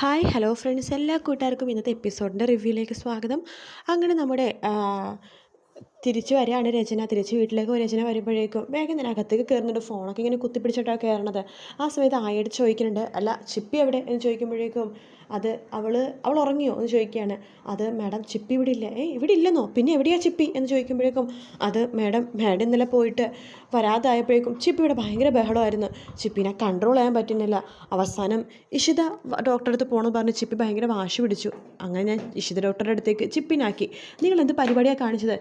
Hi hello friends. എല്ലാ കൂട്ടുകാർക്കും ഇന്നത്തെ എപ്പിസോഡിന്റെ റിവ്യൂയിലേക്ക് സ്വാഗതം. അങ്ങനെ നമ്മുടെ തിരിച്ചു വരികയാണ് രചന. തിരിച്ച് വീട്ടിലേക്ക് രചന വരുമ്പോഴേക്കും വേഗം തന്നെ അകത്തേക്ക് കയറുന്നുണ്ട്. ഫോണൊക്കെ ഇങ്ങനെ കുത്തിപ്പിടിച്ചിട്ടാണ് കയറണത്. ആ സമയത്ത് ആയോട് ചോദിക്കുന്നുണ്ട് അല്ല ചിപ്പി എവിടെ? എന്ന് ചോദിക്കുമ്പോഴേക്കും അത് അവൾ അവൾ ഉറങ്ങിയോ എന്ന് ചോദിക്കുകയാണ്. അത് മാഡം ചിപ്പി ഇവിടെ ഇല്ല. ഏ ഇവിടെ ഇല്ലെന്നോ? പിന്നെ എവിടെയാ ചിപ്പി? എന്ന് ചോദിക്കുമ്പോഴേക്കും അത് മാഡം മാഡം ഇന്നലെ പോയിട്ട് വരാതായപ്പോഴേക്കും ചിപ്പിയുടെ ഭയങ്കര ബഹളമായിരുന്നു. ചിപ്പിനെ കൺട്രോൾ ചെയ്യാൻ പറ്റുന്നില്ല. അവസാനം ഇഷിത ഡോക്ടറെ അടുത്ത് പോകണമെന്ന് പറഞ്ഞ് ചിപ്പി ഭയങ്കര വാശി പിടിച്ചു. അങ്ങനെ ഞാൻ ഇഷിത ഡോക്ടറുടെ അടുത്തേക്ക് ചിപ്പിനാക്കി. നിങ്ങൾ എന്ത് പരിപാടിയാണ് കാണിച്ചത്?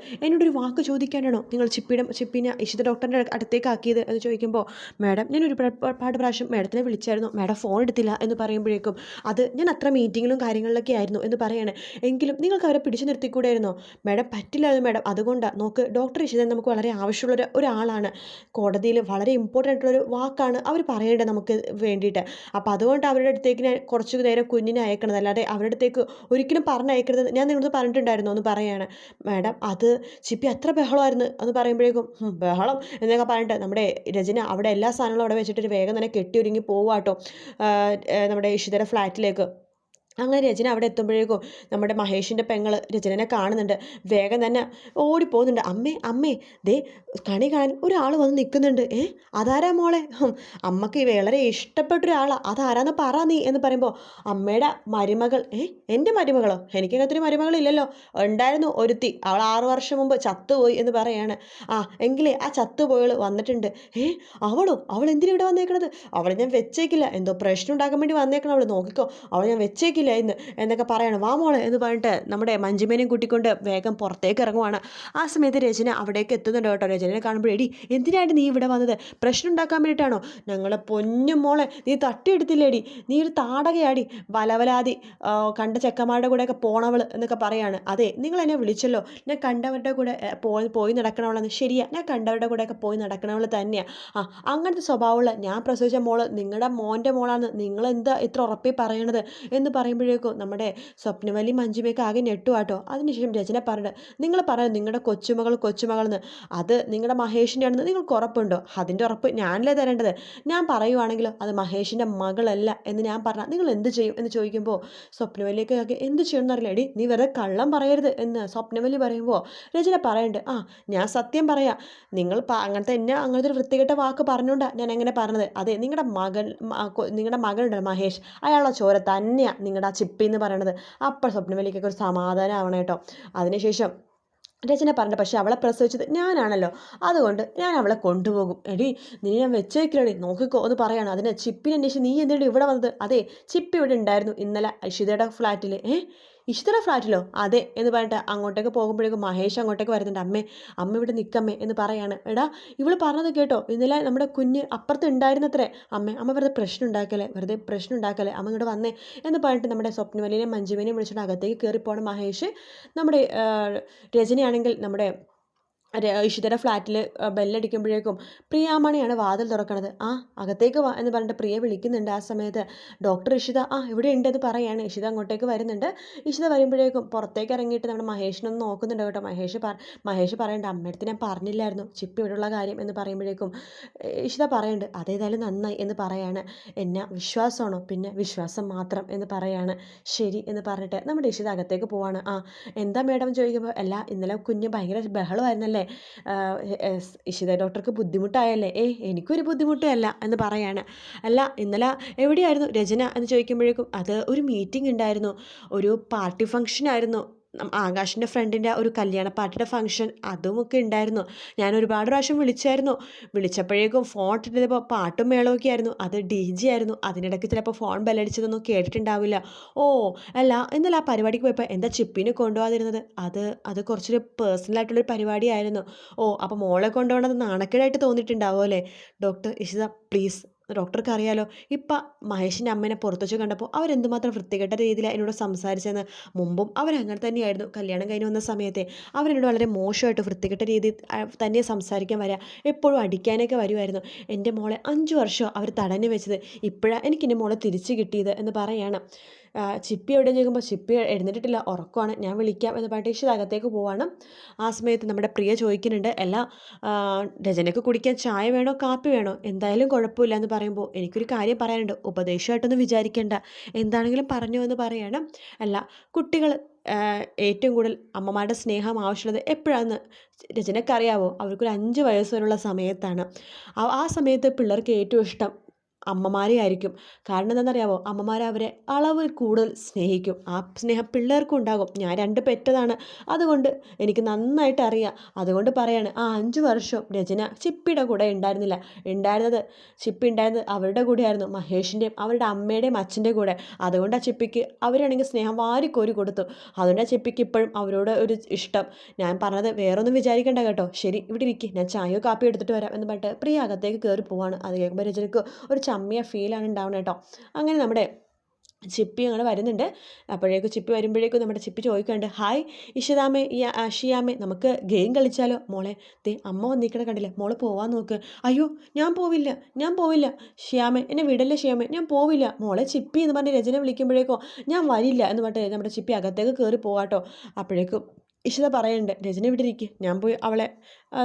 എന്നോടൊരു വാക്ക് ചോദിക്കാനാണോ നിങ്ങൾ ചിപ്പിയുടെ ചിപ്പിനെ ഇഷിത ഡോക്ടറിന്റെ അടുത്തേക്ക് ആക്കിയത് എന്ന് ചോദിക്കുമ്പോൾ മാഡം ഞാൻ ഒരു ഒരുപാട് പ്രാവശ്യം മാഡത്തിനെ വിളിച്ചായിരുന്നു. മാഡം ഫോൺ എടുത്തില്ല എന്ന് പറയുമ്പോഴേക്കും അത് ഞാൻ അത്ര മീറ്റിങ്ങിലും കാര്യങ്ങളിലൊക്കെ ആയിരുന്നു എന്ന് പറയാണ്. എങ്കിലും നിങ്ങൾക്ക് അവരെ പിടിച്ചു നിർത്തിക്കൂടായിരുന്നോ? മാഡം പറ്റില്ലായിരുന്നു മാഡം. അതുകൊണ്ടാണ് നോക്ക് ഡോക്ടർ ഇഷിതൻ നമുക്ക് വളരെ ആവശ്യമുള്ള ഒരു ഒരാളാണ്. കോടതിയിൽ വളരെ ഇമ്പോർട്ടന്റ് ആയിട്ടുള്ളൊരു വാക്കാണ് അവർ പറയേണ്ടത് നമുക്ക് വേണ്ടിയിട്ട്. അപ്പോൾ അതുകൊണ്ട് അവരുടെ അടുത്തേക്ക് ഞാൻ കുറച്ച് നേരം കുഞ്ഞിനെ അയക്കണത്. അല്ലാതെ അവരുടെ അടുത്തേക്ക് ഒരിക്കലും പറഞ്ഞയക്കരുത്. ഞാൻ നിങ്ങളത് പറഞ്ഞിട്ടുണ്ടായിരുന്നു എന്ന് പറയാണ്. മാഡം അത് ചിപ്പി അത്ര ബഹളമായിരുന്നു എന്ന് പറയുമ്പോഴേക്കും ബഹളം എന്നൊക്കെ പറഞ്ഞിട്ട് നമ്മുടെ രചന അവിടെ എല്ലാ സാധനങ്ങളും അവിടെ വെച്ചിട്ട് വേഗം തന്നെ കെട്ടി ഒരുങ്ങി പോവാട്ടോ നമ്മുടെ ഇഷിതര ഫ്ലാറ്റിലേക്ക്. അങ്ങനെ രചന അവിടെ എത്തുമ്പോഴേക്കും നമ്മുടെ മഹേഷിന്റെ പെങ്ങൾ രചനനെ കാണുന്നുണ്ട്. വേഗം തന്നെ ഓടിപ്പോകുന്നുണ്ട്. അമ്മേ അമ്മേ ദേ കണി കാണാൻ ഒരാൾ വന്ന് നിൽക്കുന്നുണ്ട്. ഏ അതാരാ മോളെ? അമ്മയ്ക്ക് വളരെ ഇഷ്ടപ്പെട്ട ഒരാളാണ് അതാരാന്ന് പറ നീ എന്ന് പറയുമ്പോൾ അമ്മയുടെ മരുമകൾ. ഏ എന്റെ മരുമകളോ? എനിക്ക് ഒരു മരുമകളില്ലല്ലോ. ഉണ്ടായിരുന്നു ഒരുത്തി. അവൾ ആറു വർഷം മുമ്പ് ചത്തുപോയി എന്ന് പറയാണ്. ആ എങ്കിലേ ആ ചത്തുപോയൾ വന്നിട്ടുണ്ട്. ഏ അവളോ? അവൾ എന്തിനാണ് ഇവിടെ വന്നേക്കണത്? അവളെ ഞാൻ വെച്ചേക്കില്ല. എന്തോ പ്രശ്നം ഉണ്ടാക്കാൻ വേണ്ടി വന്നേക്കണം അവൾ നോക്കിക്കോ. അവളെ ഞാൻ വെച്ചേക്കില്ല. ഇന്ന് എന്നൊക്കെ പറയണം. വാ മോളെ എന്ന് പറഞ്ഞിട്ട് നമ്മുടെ മഞ്ജുമേനെയും കൂട്ടിക്കൊണ്ട് വേഗം പുറത്തേക്ക് ഇറങ്ങുവാണ്. ആ സമയത്ത് രചന അവിടേക്ക് എത്തുന്നുണ്ട് കേട്ടോ. രചനയെ കാണുമ്പോൾ എടി എന്തിനായിട്ട് നീ ഇവിടെ വന്നത്? പ്രശ്നം ഉണ്ടാക്കാൻ വേണ്ടിയിട്ടാണോ? ഞങ്ങളെ പൊന്നു മോളെ നീ തട്ടിയെടുത്തില്ലേടി? നീ ഒരു താടകയാടി വലവലാതി കണ്ട ചെക്കന്മാരുടെ കൂടെയൊക്കെ പോണവൾ എന്നൊക്കെ പറയാണ്. അതെ നിങ്ങൾ എന്നെ വിളിച്ചല്ലോ. ഞാൻ കണ്ടവരുടെ കൂടെ പോയി നടക്കണവളെന്ന് ശരിയാ ഞാൻ കണ്ടവരുടെ കൂടെയൊക്കെ പോയി നടക്കണവൾ തന്നെയാണ് ആ അങ്ങനത്തെ സ്വഭാവമുള്ള ഞാൻ പ്രസവിച്ച മോൾ നിങ്ങളുടെ മോന്റെ മോളാണ്. നിങ്ങളെന്താ ഇത്ര ഉറപ്പി പറയണത്? എന്ന് പറയുമ്പോഴേക്കും നമ്മുടെ സ്വപ്നവലി മഞ്ജുമയൊക്കെ ആകെ ഞെട്ടുവാട്ടോ. അതിനുശേഷം രചന പറഞ്ഞു നിങ്ങൾ പറയുന്നത് നിങ്ങളുടെ കൊച്ചുമകൾ കൊച്ചുമകളെന്ന്. അത് നിങ്ങളുടെ മഹേഷിന്റെ ആണെന്ന് നിങ്ങൾക്ക് ഉറപ്പുണ്ടോ? അതിന്റെ ഉറപ്പ് ഞാനല്ലേ തരേണ്ടത്? ഞാൻ പറയുവാണെങ്കിലോ അത് മഹേഷിന്റെ മകളല്ല എന്ന് ഞാൻ പറഞ്ഞാൽ നിങ്ങൾ എന്ത് ചെയ്യും? എന്ന് ചോദിക്കുമ്പോൾ സ്വപ്നവലിയൊക്കെ എന്ത് ചെയ്യണമെന്ന് അറിയില്ല എടി നീ വെറുതെ കള്ളം പറയരുത് എന്ന് സ്വപ്നവലി പറയുമ്പോൾ രചന പറയണ്ട് ആ ഞാൻ സത്യം പറയാം. നിങ്ങൾ അങ്ങനത്തെ എന്നെ അങ്ങനത്തെ ഒരു വൃത്തികെട്ട വാക്ക് പറഞ്ഞുകൊണ്ടാണ് ഞാൻ എങ്ങനെ പറഞ്ഞത്? അതെ നിങ്ങളുടെ മകൾ നിങ്ങളുടെ മകളുണ്ടല്ലോ മഹേഷ്. അയാളുടെ ചോര തന്നെയാണ് നിങ്ങളുടെ ആ ചിപ്പി എന്ന് പറയണത്? അപ്പോൾ സ്വപ്നവലിക്കൊക്കെ ഒരു സമാധാനം ആവണം കേട്ടോ. അതിനുശേഷം രചന പറഞ്ഞു പക്ഷെ അവളെ പ്രസവിച്ചത് ഞാനാണല്ലോ. അതുകൊണ്ട് ഞാൻ അവളെ കൊണ്ടുപോകും. എടി നീ ഞാൻ വെച്ചേക്കില്ലടി. നോക്കിക്കോ എന്ന് പറയാണ്. അതിനെ ചിപ്പിനെ അന്വേഷിച്ച് നീ എന്തിനാണ് ഇവിടെ വന്നത്? അതെ ചിപ്പി ഇവിടെ ഉണ്ടായിരുന്നു ഇന്നലെ ഇഷിതയുടെ ഫ്ലാറ്റിൽ ഏ? ഇഷിതയുടെ ഫ്ലാറ്റിലോ? അതെ എന്ന് പറഞ്ഞിട്ട് അങ്ങോട്ടേക്ക് പോകുമ്പോഴേക്കും മഹേഷ് അങ്ങോട്ടേക്ക് വരുന്നുണ്ട്. അമ്മേ അമ്മ ഇവിടെ നിൽക്കമ്മേ എന്ന് പറയാണ്. എടാ ഇവൾ പറഞ്ഞത് കേട്ടോ ഇന്നലെ നമ്മുടെ കുഞ്ഞ് അപ്പുറത്ത് ഉണ്ടായിരുന്നത്രേ. അമ്മേ അമ്മ വെറുതെ പ്രശ്നം ഉണ്ടാക്കലേ വെറുതെ പ്രശ്നം ഉണ്ടാക്കലേ അമ്മ ഇങ്ങോട്ട് വന്നേ എന്ന് പറഞ്ഞിട്ട് നമ്മുടെ സ്വപ്നവലിനെയും മഞ്ജുവിനെയും വിളിച്ചിട്ട് അകത്തേക്ക് കയറിപ്പോണ മഹേഷ്. നമ്മുടെ രജനിയാണെങ്കിൽ നമ്മുടെ ഇഷിതയുടെ ഫ്ലാറ്റിൽ ബെല്ലടിക്കുമ്പോഴേക്കും പ്രിയാമണിയാണ് വാതിൽ തുറക്കണത്. ആ അകത്തേക്ക് വാ എന്ന് പറഞ്ഞിട്ട് പ്രിയ വിളിക്കുന്നുണ്ട് ആ സമയത്ത്. ഡോക്ടർ ഇഷിത ആ ഇവിടെ ഉണ്ട് എന്ന് പറയാണ്. ഇഷിത അങ്ങോട്ടേക്ക് വരുന്നുണ്ട്. ഇഷിത വരുമ്പോഴേക്കും പുറത്തേക്ക് ഇറങ്ങിയിട്ട് നമ്മുടെ മഹേഷിനൊന്ന് നോക്കുന്നുണ്ട് കേട്ടോ. മഹേഷ് പറ മഹേഷ് പറയണ്ട അമ്മയടുത്ത് ഞാൻ പറഞ്ഞില്ലായിരുന്നു. ചിപ്പ് ഇവിടെയുള്ള കാര്യം എന്ന് പറയുമ്പോഴേക്കും ഇഷിത പറയുന്നുണ്ട് അതേതായാലും നന്നായി എന്ന് പറയാണ്. എന്നെ വിശ്വാസമാണോ? പിന്നെ വിശ്വാസം മാത്രം എന്ന് പറയാണ്. ശരി എന്ന് പറഞ്ഞിട്ട് നമ്മുടെ ഇഷിത അകത്തേക്ക് പോവാണ്. ആ എന്താ മേഡം ചോദിക്കുമ്പോൾ അല്ല ഇന്നലെ കുഞ്ഞ് ഭയങ്കര ബഹളമായിരുന്നല്ലേ? ഇഷിത ഡോക്ടർക്ക് ബുദ്ധിമുട്ടായല്ലേ? ഏയ് എനിക്കൊരു ബുദ്ധിമുട്ടല്ല എന്ന് പറയാണ്. അല്ല ഇന്നലെ എവിടെയായിരുന്നു രചന എന്ന് ചോദിക്കുമ്പോഴേക്കും അത് ഒരു മീറ്റിംഗ് ഉണ്ടായിരുന്നു. ഒരു പാർട്ടി ഫംഗ്ഷൻ ആയിരുന്നു. ആകാശിന്റെ ഫ്രണ്ടിന്റെ ഒരു കല്യാണ പാർട്ടിയുടെ ഫംഗ്ഷൻ അതുമൊക്കെ ഉണ്ടായിരുന്നു. ഞാൻ ഒരുപാട് പ്രാവശ്യം വിളിച്ചായിരുന്നു. വിളിച്ചപ്പോഴേക്കും ഫോൺ ഇട്ടിട്ടപ്പോൾ പാട്ടും മേളമൊക്കെ ആയിരുന്നു. അത് ഡി ജി ആയിരുന്നു. അതിനിടയ്ക്ക് ചിലപ്പോൾ ഫോൺ ബെല്ലടിച്ചതൊന്നും കേട്ടിട്ടുണ്ടാവില്ല. ഓ അല്ല എന്നല്ല ആ പരിപാടിക്ക് പോയപ്പോൾ എന്താ ചിപ്പിനെ കൊണ്ടുപോകാതിരുന്നത്? അത് അത് കുറച്ചൊരു പേഴ്സണലായിട്ടുള്ളൊരു പരിപാടിയായിരുന്നു. ഓ അപ്പോൾ മോളെ കൊണ്ടുപോകണത് നാണക്കേടായിട്ട് തോന്നിയിട്ടുണ്ടാവുമല്ലേ ഡോക്ടർ ഇഷിത പ്ലീസ് ഡോക്ടർക്ക് അറിയാലോ. ഇപ്പം മഹേഷിന്റെ അമ്മേനെ പുറത്തു വെച്ച് കണ്ടപ്പോൾ അവരെന്തുമാത്രം വൃത്തികെട്ട രീതിയിലാണ് എന്നോട് സംസാരിച്ചതെന്ന്. മുമ്പും അവരങ്ങനെ തന്നെയായിരുന്നു. കല്യാണം കഴിഞ്ഞ് വന്ന സമയത്തെ അവരെന്നോട് വളരെ മോശമായിട്ട് വൃത്തികെട്ട രീതിയിൽ തന്നെ സംസാരിക്കാൻ വരിക എപ്പോഴും അടിക്കാനൊക്കെ വരുമായിരുന്നു എന്റെ മോളെ അഞ്ച് വർഷം അവർ തടഞ്ഞു വെച്ചത്. ഇപ്പോഴാണ് എനിക്ക് എന്റെ മോളെ തിരിച്ചു കിട്ടിയത് എന്ന് പറയാണ്. ആ, ചിപ്പി എവിടെ ചോദിക്കുമ്പോൾ ചിപ്പി എഴുന്നേറ്റിട്ടില്ല ഉറക്കമാണ് ഞാൻ വിളിക്കാം എന്ന് പറഞ്ഞിട്ട് ഇഷിത അകത്തേക്ക് പോവാണ്. ആ സമയത്ത് നമ്മുടെ പ്രിയ ചോദിക്കുന്നുണ്ട് അല്ല രചനയ്ക്ക് കുടിക്കാൻ ചായ വേണോ കാപ്പി വേണോ? എന്തായാലും കുഴപ്പമില്ല എന്ന് പറയുമ്പോൾ എനിക്കൊരു കാര്യം പറയാനുണ്ട്. ഉപദേശമായിട്ടൊന്നും വിചാരിക്കേണ്ട. എന്താണെങ്കിലും പറഞ്ഞു എന്ന് പറയണം. അല്ല കുട്ടികൾ ഏറ്റവും കൂടുതൽ അമ്മമാരുടെ സ്നേഹം ആവശ്യമുള്ളത് എപ്പോഴാണെന്ന് രചനക്കറിയാവോ അവർക്കൊരു അഞ്ച് വയസ്സ് വരെയുള്ള സമയത്താണ്. ആ സമയത്ത് പിള്ളേർക്ക് ഏറ്റവും ഇഷ്ടം അമ്മമാരെ ആയിരിക്കും കാരണം എന്താണെന്നറിയാവോ? അമ്മമാരെ അവരെ അളവിൽ കൂടുതൽ സ്നേഹിക്കും. ആ സ്നേഹം പിള്ളേർക്കും ഉണ്ടാകും ഞാൻ രണ്ട് പെറ്റതാണ്. അതുകൊണ്ട് എനിക്ക് നന്നായിട്ട് അറിയാം. അതുകൊണ്ട് പറയാണ് ആ അഞ്ച് വർഷം രചന ചിപ്പിയുടെ കൂടെ ഉണ്ടായിരുന്നില്ല. ഉണ്ടായിരുന്നത് ചിപ്പി ഉണ്ടായിരുന്നത് അവരുടെ കൂടെയായിരുന്നു. മഹേഷിന്റെയും അവരുടെ അമ്മയുടെയും അച്ഛന്റെ കൂടെ. അതുകൊണ്ട് ആ ചിപ്പിക്ക് അവരാണെങ്കിൽ സ്നേഹം വാരിക്കോരി കൊടുത്തു. അതുകൊണ്ട് ആ ചിപ്പിക്ക് ഇപ്പോഴും അവരോട് ഒരു ഇഷ്ടം. ഞാൻ പറഞ്ഞത് വേറൊന്നും വിചാരിക്കേണ്ട കേട്ടോ. ശരി ഇവിടെ ഇരിക്കും. ഞാൻ ചായയോ കാപ്പിയോ എടുത്തിട്ട് വരാം എന്ന് പറഞ്ഞിട്ട് പ്രിയ അകത്തേക്ക് കയറി പോവാണ്. അത് കേൾക്കുമ്പോൾ രചനക്ക് ഒരു ചമ്മിയ ഫീലാണ് ഉണ്ടാവുന്നത് കേട്ടോ. അങ്ങനെ നമ്മുടെ ചിപ്പി അങ്ങനെ വരുന്നുണ്ട്. അപ്പോഴേക്കും ചിപ്പി വരുമ്പോഴേക്കും നമ്മുടെ ചിപ്പി ചോദിക്കുന്നുണ്ട് ഹായ് ഇഷിതാമേ ഈ ഷിയാമേ നമുക്ക് ഗെയിം കളിച്ചാലോ? മോളെ ദേ അമ്മ വന്നിരിക്കണ കണ്ടില്ലേ മോൾ പോവാൻ നോക്ക്. അയ്യോ ഞാൻ പോവില്ല ഞാൻ പോവില്ല. ഷിയാമേ എന്നെ വിടല്ലേ ഷിയാമേ ഞാൻ പോവില്ല. മോളെ ചിപ്പി എന്ന് പറഞ്ഞ് രചന വിളിക്കുമ്പോഴേക്കോ ഞാൻ വരില്ല എന്ന് പറഞ്ഞിട്ട് നമ്മുടെ ചിപ്പി അകത്തേക്ക് കയറി പോവാട്ടോ. അപ്പോഴേക്കും ഇഷിത പറയുന്നുണ്ട് രജനി ഇവിടെ ഞാൻ പോയി അവളെ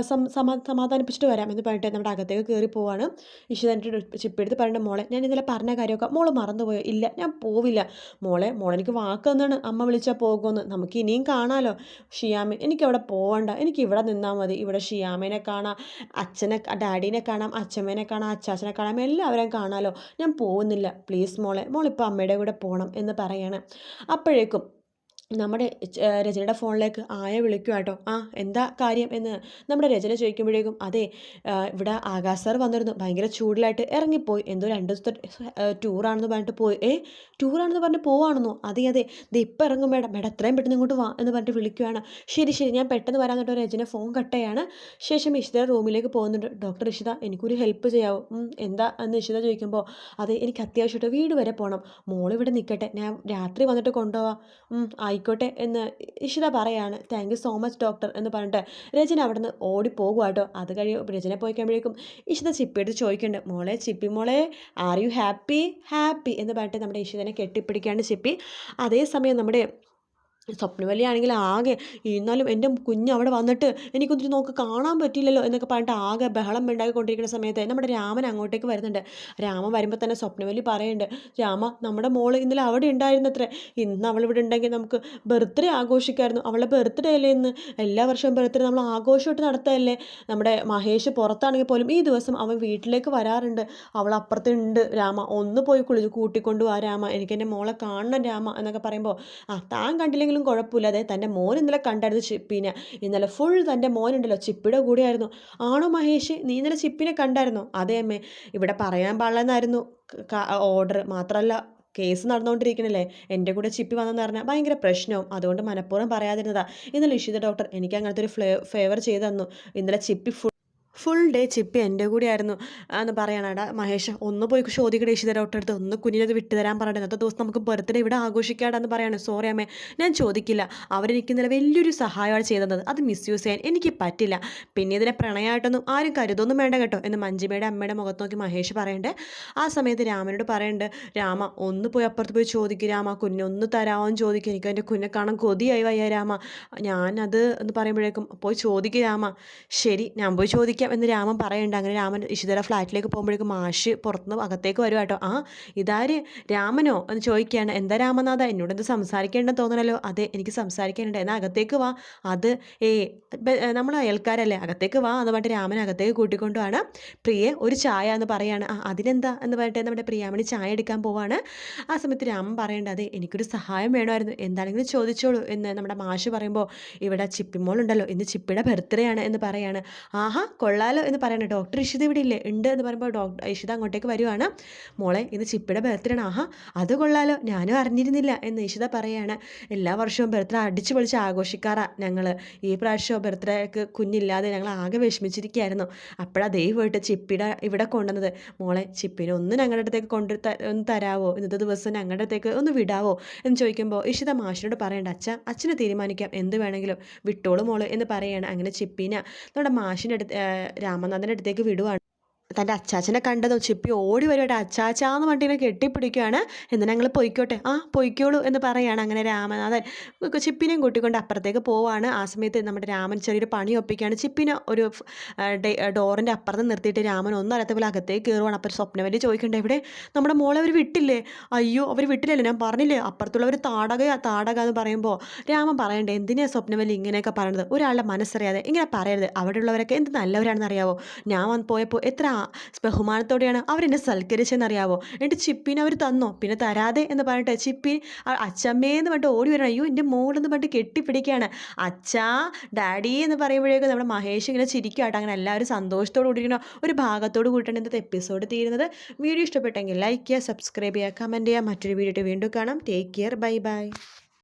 സമാ സമാധാനിപ്പിച്ചിട്ട് വരാം എന്ന് പറഞ്ഞിട്ട് നമ്മുടെ അകത്തേക്ക് കയറി പോവാണ്. ഇഷിത എന്നിട്ട് ചിപ്പെടുത്ത് പറഞ്ഞിട്ട് മോളെ ഞാൻ ഇന്നലെ പറഞ്ഞ കാര്യമൊക്കെ മോൾ മറന്നുപോയോ? ഇല്ല ഞാൻ പോവില്ല. മോളെ മോളെ എനിക്ക് വാക്ക് തന്നാണ്. അമ്മ വിളിച്ചാൽ പോകുമെന്ന്. നമുക്ക് ഇനിയും കാണാമല്ലോ ഷിയാമി എനിക്ക് അവിടെ പോവണ്ട. എനിക്ക് ഇവിടെ നിന്നാൽ മതി. ഇവിടെ ഷിയാമേനെ കാണാം അച്ഛനെ ഡാഡീനെ കാണാം അച്ഛമ്മേനെ കാണാം അച്ചാച്ചനെ കാണാം എല്ലാവരെയും കാണാമല്ലോ ഞാൻ പോകുന്നില്ല. പ്ലീസ് മോളെ മോളിപ്പോൾ അമ്മയുടെ കൂടെ പോകണം എന്ന് പറയാണ്. അപ്പോഴേക്കും നമ്മുടെ രചനയുടെ ഫോണിലേക്ക് ആയ വിളിക്കുക കേട്ടോ ആ എന്താ കാര്യം എന്ന് നമ്മുടെ രചന ചോദിക്കുമ്പോഴേക്കും അതെ ഇവിടെ ആകാശ് സാർ വന്നിരുന്നു. ഭയങ്കര ചൂടിലായിട്ട് ഇറങ്ങിപ്പോയി. എന്തോ രണ്ട് ദിവസത്തെ ടൂറാണെന്ന് പറഞ്ഞിട്ട് പോയി. ഏ ടൂറാണെന്ന് പറഞ്ഞ് പോവാണെന്നോ? അതെ അതെ. ഇത് ഇപ്പം ഇറങ്ങും. മേഡം മേഡം എത്രയും പെട്ടെന്ന് ഇങ്ങോട്ട് വാ എന്ന് പറഞ്ഞിട്ട് വിളിക്കുകയാണ് ശരി ശരി. ഞാൻ പെട്ടെന്ന് വരാൻ തൊട്ട് രചന ഫോൺ കട്ടയാണ്. ശേഷം ഇഷിത റൂമിലേക്ക് പോകുന്നുണ്ട്. ഡോക്ടർ ഇഷിത എനിക്കൊരു ഹെൽപ്പ് ചെയ്യാവോ? എന്താ എന്ന് ഇഷിത ചോദിക്കുമ്പോൾ അതെ എനിക്ക് അത്യാവശ്യമായിട്ട് വീട് വരെ പോകണം മോളിവിടെ നിൽക്കട്ടെ. ഞാൻ രാത്രി വന്നിട്ട് കൊണ്ടുപോവാം. ഉം, ആയിക്കോട്ടെ എന്ന് ഇഷിത പറയാണ്. Thank you so much doctor എന്ന് പറഞ്ഞിട്ട് രചന അവിടെ നിന്ന് കേട്ടോ അത് കഴിയും രചന പോയി കഴിയുമ്പോഴേക്കും ഇഷിത ചിപ്പിയെടുത്ത് ചോദിക്കുന്നുണ്ട്. മോളെ ചിപ്പി മോളെ ആർ യു ഹാപ്പി ഹാപ്പി എന്ന് പറഞ്ഞിട്ട് നമ്മുടെ ഇഷിതനെ കെട്ടിപ്പിടിക്കാണ്ട് ചിപ്പി. അതേസമയം നമ്മുടെ സ്വപ്നവല്ലി ആണെങ്കിൽ ആകെ എന്നാലും എന്റെ കുഞ്ഞ് അവിടെ വന്നിട്ട് എനിക്കൊന്നിട്ട് നോക്ക് കാണാൻ പറ്റില്ലല്ലോ എന്നൊക്കെ പറഞ്ഞിട്ട് ആകെ ബഹളം ഉണ്ടാക്കിക്കൊണ്ടിരിക്കുന്ന സമയത്ത് നമ്മുടെ രാമൻ അങ്ങോട്ടേക്ക് വരുന്നുണ്ട്. രാമൻ വരുമ്പോൾ തന്നെ സ്വപ്നവല്ലി പറയുന്നുണ്ട് രാമ നമ്മുടെ മോൾ ഇന്നലെ അവിടെ ഉണ്ടായിരുന്നത്രേ. ഇന്ന് അവൾ ഇവിടെ ഉണ്ടെങ്കിൽ നമുക്ക് ബർത്ത്ഡേ ആഘോഷിക്കായിരുന്നു. അവളെ ബർത്ത്ഡേ അല്ലേ ഇന്ന്? എല്ലാ വർഷവും ബർത്ത്ഡേ നമ്മൾ ആഘോഷമായിട്ട് നടത്തല്ലേ? നമ്മുടെ മഹേഷ് പുറത്താണെങ്കിൽ പോലും ഈ ദിവസം അവൻ വീട്ടിലേക്ക് വരാറുണ്ട്. അവൾ അപ്പുറത്തുണ്ട്. രാമ ഒന്ന് പോയി കുളിച്ച് കൂട്ടിക്കൊണ്ടു ആ രാമ. എനിക്ക് എന്റെ മോളെ കാണണം രാമ എന്നൊക്കെ പറയുമ്പോൾ ആ താൻ കണ്ടില്ലെങ്കിലും കുഴപ്പമില്ല. അതായത് തന്റെ മോൻ ഇന്നലെ കണ്ടായിരുന്നു ചിപ്പിനെ. ഇന്നലെ ഫുൾ തന്റെ മോനുണ്ടല്ലോ ചിപ്പിയുടെ കൂടെയായിരുന്നു. ആണോ മഹേഷ്? നീ ഇന്നലെ ചിപ്പിനെ കണ്ടായിരുന്നോ? അതേ അമ്മേ. ഇവിടെ പറയാൻ പാടില്ലെന്നായിരുന്നു. ഓർഡർ മാത്രമല്ല കേസ് നടന്നുകൊണ്ടിരിക്കണല്ലേ. എന്റെ കൂടെ ചിപ്പി വന്നെന്ന് പറഞ്ഞാൽ ഭയങ്കര പ്രശ്നവും. അതുകൊണ്ട് മനഃപൂർവം പറയാതിരുന്നതാ. ഇന്നലെ ഇഷിത ഡോക്ടർ എനിക്ക് അങ്ങനത്തെ ഒരു ഫ്ലേ ഫേവർ ചെയ്തു തന്നു. ഇന്നലെ ചിപ്പി ഫുൾ ഡേ ചിപ്പി എന്റെ കൂടെ ആയിരുന്നു എന്ന് പറയണടാ മഹേഷ് ഒന്ന് പോയി ചോദിക്കട്ടെ ഇഷിത ഡോക്ടറെ അടുത്ത്. ഒന്ന് കുഞ്ഞിനത് വിട്ടുതരാൻ പറയട്ടെ ഇന്നത്തെ ദിവസം നമുക്ക് ബർത്ത്ഡേ ഇവിടെ ആഘോഷിക്കാടാന്ന് പറയാണ്. സോറി അമ്മേ ഞാൻ ചോദിക്കില്ല. അവരെനിക്ക് ഇന്നലെ വലിയൊരു സഹായമാണ് ചെയ്തത്. അത് മിസ്യൂസ് ചെയ്യാൻ എനിക്ക് പറ്റില്ല. പിന്നെ ഇതിനെ പ്രണയമായിട്ടൊന്നും ആരും കരുതൊന്നും വേണ്ട കേട്ടോ എന്ന് മഞ്ജിമയുടെ അമ്മയുടെ മുഖത്ത് നോക്കി മഹേഷ് പറയണ്ടേ. ആ സമയത്ത് രാമനോട് പറയണ്ട് രാമ ഒന്ന് പോയി അപ്പുറത്ത് പോയി ചോദിക്കും രാമ കുഞ്ഞൊന്ന് തരാമോ എന്ന് ചോദിക്കും. എനിക്ക് എന്റെ കുഞ്ഞെ കാണാൻ കൊതിയായി വയ്യ രാമ. ഞാനത് എന്ന് പറയുമ്പോഴേക്കും പോയി ചോദിക്കും രാമ. ശരി ഞാൻ പോയി ചോദിക്കാം. എന്ന് രാമൻ പറയുന്നുണ്ട്. അങ്ങനെ രാമൻ ഇഷിതര ഫ്ലാറ്റിലേക്ക് പോകുമ്പോഴേക്കും മാഷ് പുറത്തുനിന്ന് അകത്തേക്ക് വരും കേട്ടോ. ആ ഇതാര്? രാമനോ? എന്ന് ചോദിക്കുകയാണ്. എന്താ രാമനാഥ? എന്നോട് എന്ത് സംസാരിക്കേണ്ടെന്ന് തോന്നണല്ലോ. അതെ എനിക്ക് സംസാരിക്കാനുണ്ട്. എന്നാൽ അകത്തേക്ക് വാ. അത് ഏ നമ്മൾ അയൽക്കാരല്ലേ? അകത്തേക്ക് വാ എന്ന് പറഞ്ഞിട്ട് രാമൻ അകത്തേക്ക് കൂട്ടിക്കൊണ്ടുവാണ് പ്രിയെ ഒരു ചായ എന്ന് പറയാണ്. ആ അതിനെന്താ എന്ന് പറഞ്ഞിട്ട് നമ്മുടെ പ്രിയാമണി ചായ എടുക്കാൻ പോവാണ്. ആ സമയത്ത് രാമൻ പറയേണ്ടത് അതെ എനിക്കൊരു സഹായം വേണമായിരുന്നു. എന്താണെങ്കിലും ചോദിച്ചോളൂ എന്ന് നമ്മുടെ മാഷ് പറയുമ്പോൾ ഇവിടെ ചിപ്പിമോളുണ്ടല്ലോ. ഇന്ന് ചിപ്പിയുടെ ബർത്ത്ഡേ ആണ് എന്ന് പറയാണ്. ആഹാ കൊള്ളാലോ എന്ന് പറയണം ഡോക്ടർ ഇഷിത ഇവിടെ ഇല്ലേ? ഉണ്ട് എന്ന് പറയുമ്പോൾ ഡോക്ടർ ഇഷിത അങ്ങോട്ടേക്ക് വരുവാണ്. മോളെ ഇന്ന് ചിപ്പിയുടെ ബർത്ത്ഡേ ആണ്. ആഹാ അത് കൊള്ളാലോ. ഞാനും അറിഞ്ഞിരുന്നില്ല എന്ന് ഇഷിത പറയാണ്. എല്ലാ വർഷവും ബർത്ത്ഡേ അടിച്ചു പൊളിച്ച് ആഘോഷിക്കാറാ ഞങ്ങൾ ഈ പ്രാവശ്യം ബർത്ത്ഡേക്ക് കുഞ്ഞില്ലാതെ ഞങ്ങൾ ആകെ വിഷമിച്ചിരിക്കുകയായിരുന്നു. അപ്പോഴാ ദൈവമായിട്ട് ചിപ്പിയുടെ ഇവിടെ കൊണ്ടുവന്നത്. മോളെ ചിപ്പിനെ ഒന്ന് ഞങ്ങളുടെ അടുത്തേക്ക് കൊണ്ടു ഒന്ന് തരാവോ? ഇന്നത്തെ ദിവസം ഞങ്ങളുടെ അടുത്തേക്ക് ഒന്ന് വിടാവോ? എന്ന് ചോദിക്കുമ്പോൾ ഇഷിത മാഷിനോട് പറയേണ്ട. അച്ഛ അച്ഛനെ തീരുമാനിക്കാം. എന്ത് വേണമെങ്കിലും വിട്ടോളൂ മോൾ എന്ന് പറയാണ്. അങ്ങനെ ചിപ്പിനെ നമ്മുടെ മാഷിന്റെ അടുത്ത് രാമനാഥന്റെ അടുത്തേക്ക് വിടുവാണ്. തന്റെ അച്ചാച്ചനെ കണ്ടതോ? ചിപ്പി ഓടി വരുവായിട്ട് അച്ചാച്ചാന്ന് ഇങ്ങനെ കെട്ടിപ്പിടിക്കുകയാണ് എന്നാൽ ഞങ്ങൾ പൊയ്ക്കോട്ടെ. ആ പൊയ്ക്കോളൂ എന്ന് പറയുകയാണ് അങ്ങനെ രാമനാഥൻ. ചിപ്പിനെയും കൂട്ടിക്കൊണ്ട് അപ്പുറത്തേക്ക് പോവാണ്. ആ സമയത്ത് നമ്മുടെ രാമൻ ചെറിയൊരു പണി ഒപ്പിക്കുകയാണ്. ചിപ്പിനെ ഒരു ഡോറിന്റെ അപ്പുറത്ത് നിർത്തിയിട്ട് രാമൻ ഒന്നും അറിയാത്ത പോലെ അകത്തേക്ക് കയറുവാണ്. അപ്പോൾ സ്വപ്നവല്ലി ചോദിക്കേണ്ടത് ഇവിടെ നമ്മുടെ മോളെ അവർ വിട്ടില്ലേ? അയ്യോ അവർ വിട്ടില്ലല്ലോ. ഞാൻ പറഞ്ഞില്ലേ? അപ്പുറത്തുള്ളവർ താടക താടക എന്ന് പറയുമ്പോൾ രാമൻ പറയണ്ടേ എന്തിനാ സ്വപ്നവല്ലി ഇങ്ങനെയൊക്കെ പറയണത്? ഒരാളുടെ മനസ്സറിയാതെ ഇങ്ങനെ പറയരുത്. അവിടെയുള്ളവരൊക്കെ എന്ത് നല്ലവരാണെന്ന് അറിയാവോ? ഞാൻ പോയപ്പോൾ എത്ര ബഹുമാനത്തോടെയാണ് അവരെന്നെ സൽക്കരിച്ചെന്നറിയാവോ? എന്നിട്ട് ചിപ്പിനെ അവർ തന്നോ? പിന്നെ തരാതെ എന്ന് പറഞ്ഞിട്ട് ചിപ്പി അച്ചമ്മേന്ന് പറഞ്ഞിട്ട് ഓടി വരണം. അയ്യോ എന്റെ മോളെന്ന് പറഞ്ഞിട്ട് കെട്ടിപ്പിടിക്കുകയാണ്. അച്ഛാ ഡാഡി എന്ന് പറയുമ്പോഴേക്കും നമ്മുടെ മഹേഷ് ഇങ്ങനെ ചിരിക്കാട്ടോ അങ്ങനെ എല്ലാവരും സന്തോഷത്തോട് കൂടിയിരിക്കുന്ന. ഒരു ഭാഗത്തോട് കൂടിയിട്ടാണ് ഇന്നത്തെ എപ്പിസോഡ് തീരുന്നത്. വീഡിയോ ഇഷ്ടപ്പെട്ടെങ്കിൽ ലൈക്ക് ചെയ്യുക സബ്സ്ക്രൈബ് ചെയ്യുക കമന്റ് ചെയ്യുക. മറ്റൊരു വീഡിയോ വീണ്ടും കാണാം. Take care bye bye